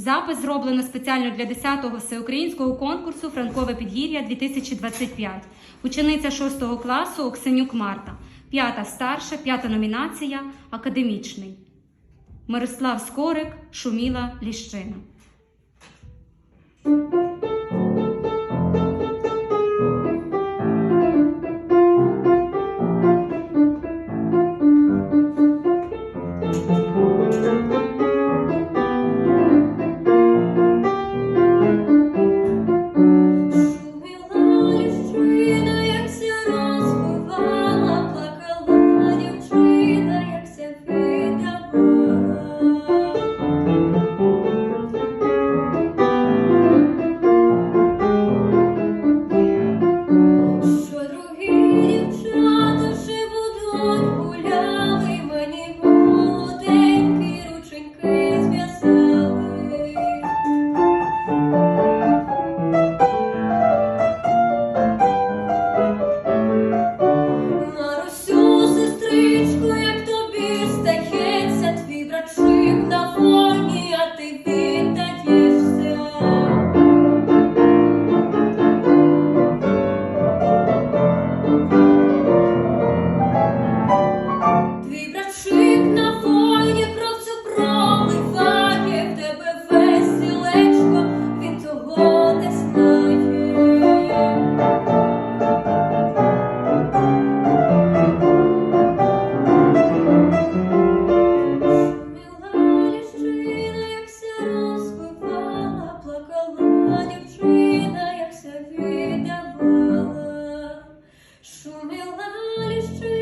Запис зроблено спеціально для 10-го всеукраїнського конкурсу Франкове підгір'я 2025. Учениця 6 класу Оксенюк Марта. П'ята старша, п'ята номінація академічний. Мирослав Скорик, Шуміла Ліщина. the valley through